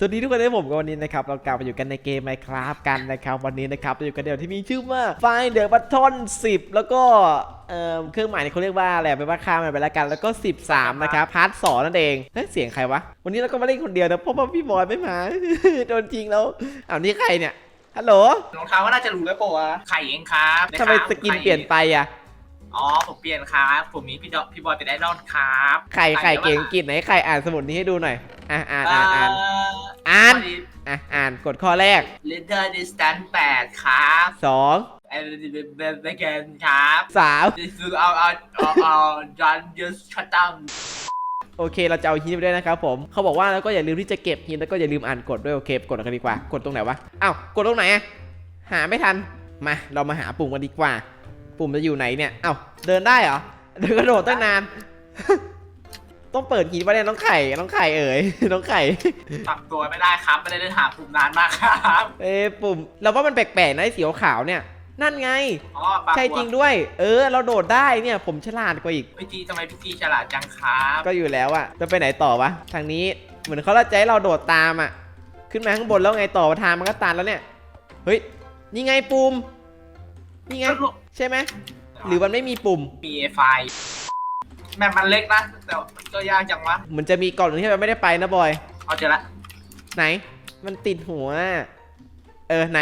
สวัสดีทุกคนที่ผมกับวันนี้นะครับเรากลับมาอยู่กันในเกม Minecraft กันนะครับ วันนี้นะครับเราอยู่กันเดี๋ยวที่มีชื่อว่า Find the Button 10 แล้วก็เอ่อเครื่องหมายนี่เขาเรียกว่าอะไรเป็นว่าข้ามมันไปแล้วกันแล้วก็ 13 นะครับพาร์ท2นั่นเองเฮ้ยเสียงใครวะ วันนี้เราก็มาเล่นคนเดียวนะเพราะว่าพี่บอยไม่มาโดนจริงแล้วอ้าวนี่ใครเนี่ยฮัลโหลรองเท้าก็น่าจะรู้แล้วปะวะไข่เองครับทำไมนะครับสกินข่เปลี่ยนไปอะ อ๋อผมเปลี่ยนครับผมมีพี่ดอกพี่บอยเป็นไอดอลครับไข่ไข่แต่ว่าเก่งอังกิจไหนไข่อ่านสมุดนี้ให้ดูหน่อยอะอ่านเอ่อ่านอ่านออ่านพอดีอะอ่านกดข้อแรก Letter Distance 8ครับ2ไอเบเบเกนครับ3 This is our our our our John just shut down โอเค เราจะเอาฮินไปด้วยนะครับผม เขาบอกว่าแล้วก็อย่าลืมที่จะเก็บฮินแล้วก็อย่าลืมอ่านกฎด้วยโอเค กดกันดีกว่า กดตรงไหนวะ อ้าว กดตรงไหนอะหาไม่ทัน มา เรามาหาปุ่มกันดีกว่า ปุ่มจะอยู่ไหนเนี่ยอ้าวเดินได้เหรอ เดินกระโดดตั้งนาน ต้องเปิดฮินวะเนี่ยน้องไข่ น้องไข่เอ๋ย น้องไข่ ปรับตัวไม่ได้ครับ ไม่ได้เดินหาปุ่มนานมากครับเอ้ปุ่ม เราว่ามันแปลกๆนะไอ้สีขาวๆเนี่ย นั่นไง อ๋อปรับใช่จริงด้วย เออ เราโดดได้เนี่ย ผมฉลาดกว่าอีก พี่จีทำไมพี่จีฉลาดจังครับก็อยู่แล้วอะจะไปไหนต่อวะ ทางนี้ เหมือนเขาจะให้เราโดดตามอะขึ้นมาข้างบนแล้วไงต่อทางมันก็ตันแล้วเนี่ย เฮ้ย นี่ไงปุ่ม นี่ไง ใช่ไหม หรือมันไม่มีปุ่ม มีไฟแมปมันเล็กนะ แต่ก็ยากจังวะเหมือนจะมีกล่องหนึงที่เราไม่ได้ไปนะบอย เอาเจอละไหน มันติดหัวอะเออไหน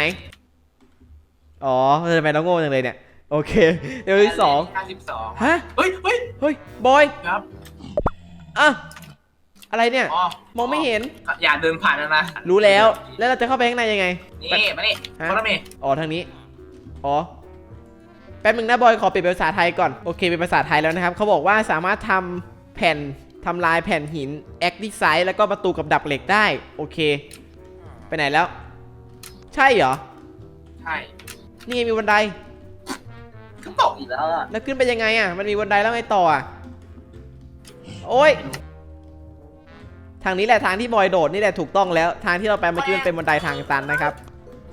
อ๋อทำไมเราโง่จังเลยเนี่ย โอเคเดี๋ยวที่สองห้าสิบสองฮะ เฮ้ยเฮ้ยเฮ้ย บอยครับอะอะไรเนี่ย อ๋อมองไม่เห็น อย่าเดินผ่านนะนะรู้แล้ว แล้วเราจะเข้าไปข้างในยังไง นี่มานี่ฮะ คนละเมย์อ๋อทางนี้ อ๋อแป๊บนึงนะบอยขอเปลี่ยนเป็นภาษาไทยก่อนโอเคเป็นภาษาไทยแล้วนะครับเขาบอกว่าสามารถทำแผ่นทำลายแผ่นหินแอคดิไซด์แล้วก็ประตูกับดักเหล็กได้ โอเค ไปไหนแล้ว ใช่เหรอ ใช่ นี่ไงมีบันไดก็ตกอีกแล้วอะแล้วขึ้นไปยังไงอะมันมีบันไดแล้วไงต่ออะโอ้ยทางนี้แหละทางที่บอยโดดนี่แหละถูกต้องแล้ว ทางที่เราไปเมื่อกี้มันเป็นบันไดทางตันนะครับ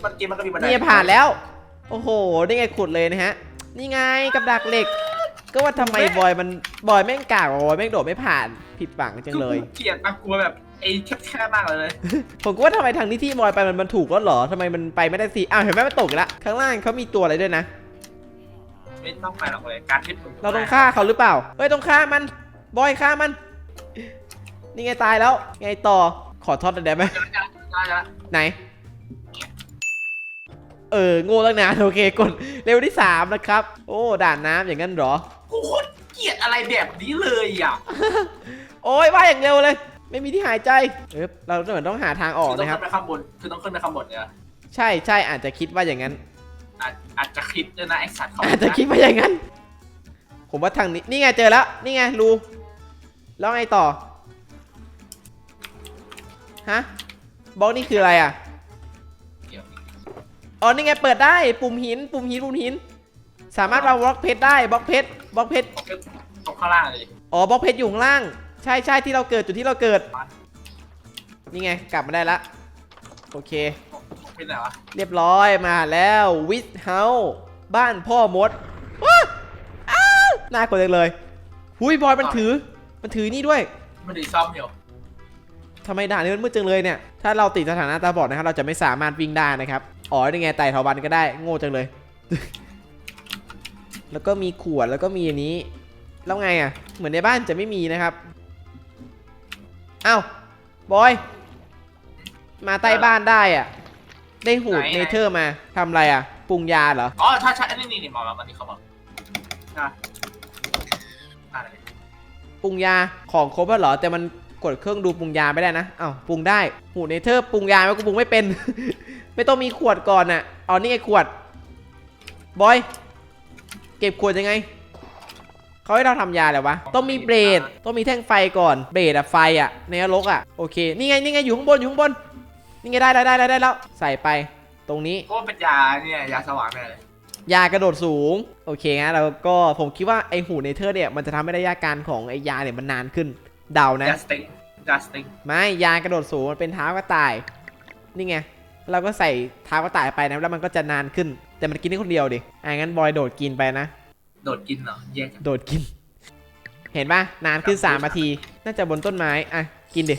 มันกินมันก็มีบันไดนี่ไงผ่านแล้ว โอ้โหนี่ไงขุดเลยนะฮะ นี่ไงกับดักเหล็ก ก็ว่าทำไมบอยมันบอยแม่งกากกว่าบอยแม่งโดดไม่ผ่านผิดหวังจังเลย เกลียดมากกลัวแบบไอ้แคบๆมากเลย ผมก็ว่าทำไมทางนี้ที่บอยไปมันมันถูกแล้วเหรอทำไมมันไปไม่ได้สิอ้าวเห็นไหมมันตกอีกแล้วข้างล่างเขามีตัวอะไรด้วยนะ ไม่ต้องไปหรอกเลยการที่ผมเราต้องฆ่าเขาหรือเปล่าเฮ้ยต้องฆ่ามันบอยฆ่ามัน นี่ไงตายแล้ว ไงต่อขอทอดหน่อยได้ไหมจะจะจะจะไหน เออโง่ตั้งนานโอเคกดเร็วที่3นะครับ โอ้ด่านน้ำอย่างนั้นเหรอ กูโคตรเกลียดอะไรแบบนี้เลยอะโอ้ยว่าอย่างเร็วเลย ไม่มีที่หายใจเออเราเหมือนต้องหาทางออกคือต้องนะครับขึ้นไปข้างบนคือต้องขึ้นไปข้างบนเนี่ยใช่ใช่อาจจะคิดว่าอย่างนั้น อาจอาจจะคิดด้วยนะไอ้สัตว์เขาอาจจะคิดว่าอย่างนั้น ผมว่าทางนี้นี่ไงเจอแล้ว นี่ไงรูแล้วไงต่อ ฮะบล็อกนี่คืออะไรอะเดี๋ยว อ๋อนี่ไงเปิดได้ปุ่มหิน ปุ่มหินปุ่มหิน สามารถวางบล็อกเพชรได้บล็อกเพชรบล็อกเพชรตรงข้างล่างเลยอ๋อบล็อกเพชรอยู่ข้างล่าง ใช่ใช่ที่เราเกิดจุดที่เราเกิด นี่ไงกลับมาได้ละโอเคเป็นไหนวะเรียบร้อยมาแล้ววิทเฮาบ้านพ่อมดว้าอ้าวน่ากลัวจังเลยหุยบอยมันถือ มันถือนี่ด้วย มันดีซ่อมอยู่ทำไมด่านนี้มันมืดจังเลยเนี่ย ถ้าเราติดสถานะตาบอดนะครับ เราจะไม่สามารถวิ่งได้นะครับ อ๋อนี่ไงไต่เถาวันก็ได้โง่จังเลย แล้วก็มีขวดแล้วก็มีอันนี้ แล้วไงอะ เหมือนในบ้านจะไม่มีนะครับเอ้าบอย มาใต้บ้านได้อะ ได้หูดเนเธอร์มาทำอะไรอะ ปรุงยาเหรอ อ๋อถ้าใช่นี่นี่นี่หมอมามันนี่เขาบอกนะอะไรปรุงยาของครบแล้วเหรอ แต่มันกดเครื่องดูปรุงยาไม่ได้นะเอ้าปรุงได้ หูเนเธอร์ปรุงยาไหมกูปรุงไม่เป็น ไม่ต้องมีขวดก่อนน่ะเอานี่ไงขวด บอย เก็บขวดยังไง เขาให้เราทำยาอะไรวะ ต้องมีเบรด ต้องมีแท่งไฟก่อน เบรดอะไฟอะในนรกอะโอเค นี่ไง นี่ไง อยู่ข้างบน อยู่ข้างบน นี่ไงได้ได้ได้ได้ได้แล้ว ใส่ไป ตรงนี้เพราะว่าเป็นยาเนี่ยยาสว่างแน่เลยยากระโดดสูง โอเคงั้นเราก็ผมคิดว่าไอหูเนเธอร์เนี่ยมันจะทำให้ระยะการของไอยาเนี่ยมันนานขึ้น เดานะ ยาสติงยาสติงไม่ ยากระโดดสูงมันเป็นเท้ากระต่าย นี่ไง เราก็ใส่เท้ากระต่ายไปนะแล้วมันก็จะนานขึ้น แต่มันกินได้คนเดียวดิอะงั้นบอยโดดกินไปนะ โดดกินเหรอแย่จังโดดกิน เห็นปะนานขึ้น3นาที น่าจะบนต้นไม้อะกินดิ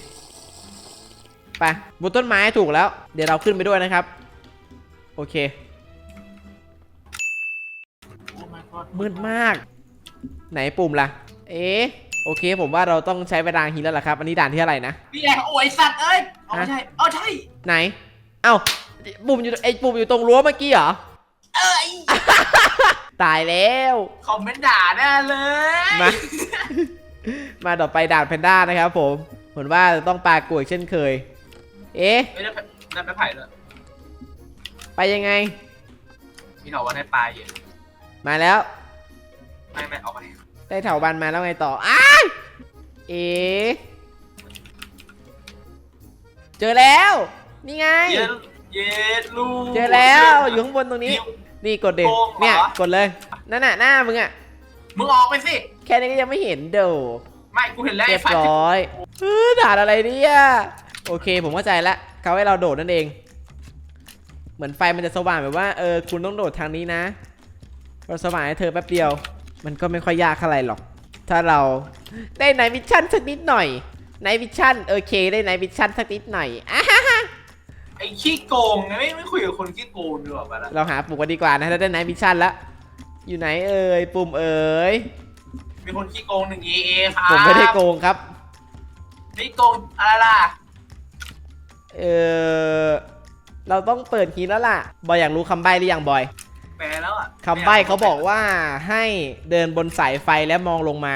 ไปบนต้นไม้ถูกแล้ว เดี๋ยวเราขึ้นไปด้วยนะครับ โอเคโอ้ my god มืดมาก ไหนปุ่มล่ะ เอ๊ะโอเค ผมว่าเราต้องใช้เวลาฮินแล้วล่ะครับ อันนี้ด่านที่อะไรนะพี่แอร์โอ้ยสัตว์เอ้ยเอาไม่ใช่เอาใช่ ไหน เอ้าปุ่มอยู่ไอ้ปุ่มอยู่ตรงรั้วเมื่อกี้เหรอ เอ้ยตายแล้ว คอมเมนต์ด่าแน่เลยมา มาต่อไปด่านแพนด้านะครับผมเหมือนว่าจะต้องปลากลวยเช่นเคย เอ๊ะ ไม่ได้ได้ไม่ไผ่เลยไปยังไงมีถอว่าในปลายอยู่มาแล้ว ไม่ไม่เอาไปได้เถาบันมาแล้วไงต่อ อ้ายเอ๊ะเจอแล้ว นี่ไง เย็ดเย็ดลูกเจอแล้วอยู่ข้างบนตรงนี้ นี่กดเด็โกงเหรอเนี่ยกดเลยนั่นน่ะหน้ามึงอะมึงออกไปสิ แค่นี้ก็ยังไม่เห็นเด้อไม่กูเห็นแล้วเรีไอ้ยบไฟร้อยเออด่านอะไรเนี่ยโอเคผมเข้าใจละเขาให้เราโดดนั่นเอง เหมือนไฟมันจะสว่างแบบว่าเออคุณต้องโดดทางนี้นะเราสว่างให้เธอแป๊บเดียว มันก็ไม่ค่อยยากอะไรหรอก ถ้าเราได้ไนวิชั่นสักนิดหน่อยไนวิชั่นโอเคได้ไนวิชั่นสักนิดหน่อยอะฮะฮะ ไอ้ขี้โกงไงไม่ไม่คุยกับคนขี้โกงดีกว่าปะล่ะเราหาปุ่มกันดีกว่านะถ้าได้ไนวิชั่นแล้ว อยู่ไหนเอ่ยปุ่มเอ่ยมีคนขี้โกงหนึ่งเอครับผมไม่ได้โกงครับไม่โกงอะไรล่ะเออเราต้องเปิดคีย์แล้วล่ะ บอยอยากรู้คำใบ้หรือยังบอยแปลแล้วอะคำใบ้เขาบอกว่าให้เดินบนสายไฟและมองลงมา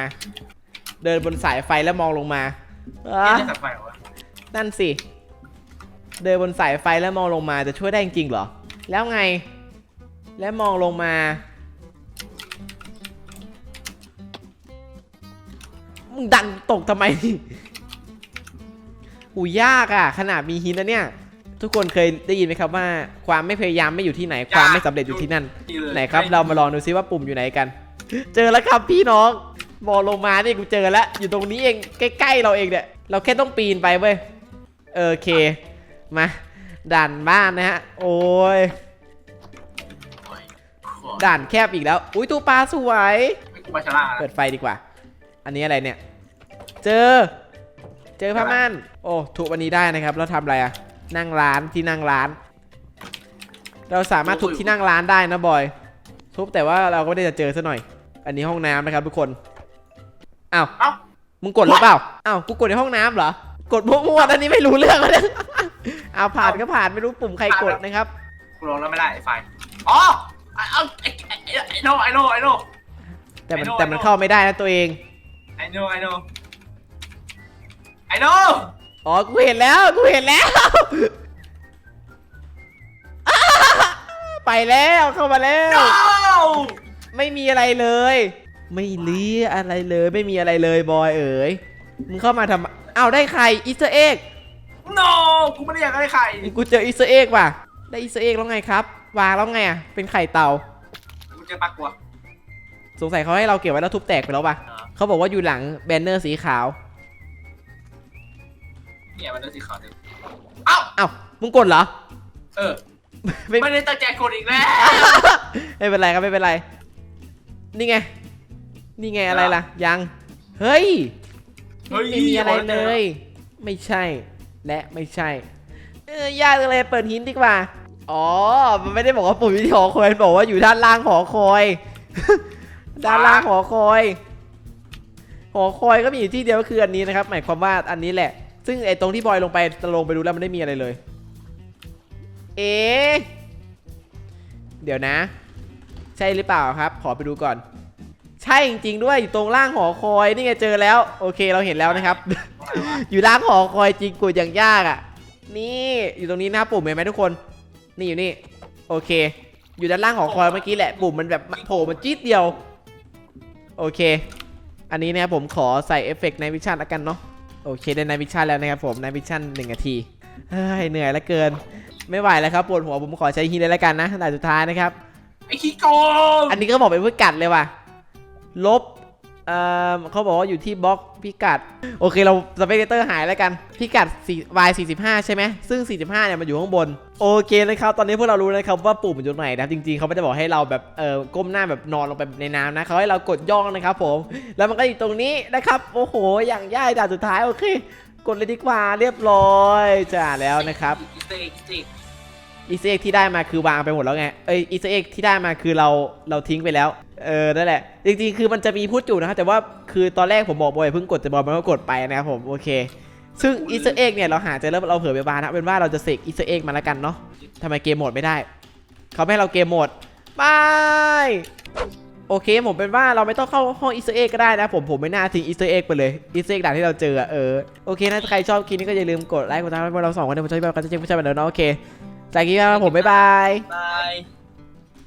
เดินบนสายไฟแล้วมองลงมาไม่อะได้สับไฟเหรอวะนั่นสิ เดินบนสายไฟแล้วมองลงมาจะช่วยได้จริงๆเหรอ แล้วไง แล้วมองลงมา มึงดังตกทำไมหูยากอะขนาดมีหินนะเนี่ย ทุกคนเคยได้ยินไหมครับว่า ความไม่พยายามไม่อยู่ที่ไหน ความไม่สำเร็จอยู่ที่นั่นนี่เลยไหนครับ เรามาลองดูซิว่าปุ่มอยู่ไหนกัน เจอแล้วครับพี่น้องมองลงมานี่กูเจอแล้ว อยู่ตรงนี้เองใกล้ๆเราเองเนี่ย เราแค่ต้องปีนไปเว้ยเออโอเค มาด่านบ้านนะฮะ โอ้ยโอ้ยขอด่านแคบอีกแล้ว อุ้ยตู้ปลาสวยไม่กูมาชะล่าเปิดไฟดีกว่า อันนี้อะไรเนี่ย เจอ เจอผ้าม่าน โอ้ทุบวันนี้ได้นะครับ เราทำอะไรอะนั่งร้านที่นั่งร้าน เราสามารถทุบที่นั่งร้านได้นะบอย ทุบแต่ว่าเราก็ไม่ได้จะเจอซะหน่อย อันนี้ห้องน้ำนะครับทุกคนอ้าวเอ้ามึงกดหรือเปล่าอ้าวกูกดในห้องน้ำเหรอกดมั่วๆอันนี้ไม่รู้เรื่องเลย เอาผ่านก็ผ่านไม่รู้ปุ่มใครกดนะครับกูลองแล้วไม่ได้ไอ้ไฟอ๋อเอาไอ้ไอ้ไอ้โน่ไอ้โน่ไอ้โน่แต่มัน I know, แต่มัน I know เข้าไม่ได้นะตัวเองไอ้โน่ไอ้โน่ไอ้โน่อ๋อกูเห็นแล้วกูเห็นแล้ว ไปแล้วเข้ามาแล้วโน่ไม่มีอะไรเลย ไม่เลี้ยอะไรเลยไม่มีอะไรเลยบอยเอ๋ยมึงเข้ามาทำอ้าวได้ใครอีสเตอร์เอ็กโน่ กูไม่ได้อยากได้ไข่กูเจออีสเตอร์เอ็กว่ะ ได้อีสเตอร์เอ็กแล้วไงครับ วางแล้วไงอะ เป็นไข่เต่า กูเจอปลากลัวสงสัยเขาให้เราเก็บไว้แล้วทุบแตกไปแล้วป่ะ เขาบอกว่าอยู่หลังแบนเนอร์สีขาว เนี่ยมันเลือสีขาวเต็มเอ้าอ้าวมึงกดเหรอ เออไม่ไม่ได้ตั้งใจกดอีกแล้ว ไม่เป็นไรครับไม่เป็นไร นี่ไง นี่ไงอะไรล่ะ ยัง เฮ้ยเฮ้ยไม่มีอะไรเลย ไม่ใช่ และไม่ใช่เออยากเลยเปิดหินดีกว่า อ๋อ มันไม่ได้บอกว่าปุ่มอยู่ที่หอคอยมันบอกว่าอยู่ด้านล่างหอคอย ด้านล่างหอคอย หอคอยก็มีอยู่ที่เดียวก็คืออันนี้นะครับ หมายความว่าอันนี้แหละ ซึ่งไอ้ตรงที่บอยลงไปลงไปดูแล้วมันไม่มีอะไรเลย เอ๊เดี๋ยวนะ ใช่หรือเปล่าครับ ขอไปดูก่อน ใช่จริงๆด้วยอยู่ตรงล่างหอคอยนี่ไงเจอแล้ว โอเคเราเห็นแล้วนะครับ อยู่ล่างหอคอยจริงกดอย่างยากอะ นี่อยู่ตรงนี้นะครับปุ่มเห็นไหมทุกคน นี่อยู่นี่โอเค อยู่ด้านล่างหอคอยเมื่อกี้แหละปุ่มมันแบบโผล่มาจี๊ดเดียว โอเค อันนี้นะครับผมขอใส่เอฟเฟกต์ในวิชั่นละกันเนาะโอเคได้ในวิชั่นแล้วนะครับผมในวิชั่นหนึ่งนาทีเฮ้ยเหนื่อยเหลือเกิน ไม่ไหวแล้วครับปวดหัวผมขอใช้ฮีเลยแล้วกันนะด่านสุดท้ายนะครับไอ้ขี้โกงอันนี้ก็บอกเป็นพิกัดเลยว่ะ ลบเอ่อเขาบอกว่าอยู่ที่บล็อกพิกัด โอเคเราสเปกเตอร์หายแล้วกัน พิกัด y 45 ใช่ไหม ซึ่ง 45 เนี่ยมันอยู่ข้างบน โอเคนะครับ ตอนนี้พวกเรารู้นะครับว่าปุ่มอยู่ตรงไหนนะจริงๆ เขาไม่ได้บอกให้เราแบบเอ่อก้มหน้าแบบนอนลงไปในน้ำนะเขาให้เรากดย่องนะครับผม แล้วมันก็อยู่ตรงนี้นะครับ โอ้โห อย่างย่ายด่านสุดท้าย โอเค กดเลยดีกว่าเรียบร้อยจ้าแล้วนะครับ อีสเอ็กอีสเอ็กที่ได้มาคือวางไปหมดแล้วไง เอ้ยอีสเอ็กที่ได้มาคือเราเราทิ้งไปแล้ว เออ นั่นแหละ จริงๆ คือมันจะมีพูดอยู่นะครับ แต่ว่าคือตอนแรกผมบอกบอยเพิ่งกดแต่บอยมันก็กดไปนะครับผม โอเค ซึ่งอีสเอ็กเนี่ยเราหาเจอแล้วเราเผื่อไปบ้านนะ เป็นว่าเราจะเสกอีสเอ็กมาแล้วกันเนาะทำไมเกมโหมดไม่ได้ เขาไม่ให้เราเกมโหมดไม่โอเคผมเป็นว่าเราไม่ต้องเข้าห้องอีสเอ็กก็ได้นะผมผมไม่น่าทิ้งอีสเอ็กไปเลยอีสเอ็กด่านที่เราเจอเออโอเคนะถ้าใครชอบคลิปนี้ก็อย่าลืมกดไลค์กดติดตามให้พวกเราสองคนในวันนี้เราก็จะเจอกันเจอกันเดี๋ยวเนาะโอเค จากนี้มาผมบ๊ายบาย บาย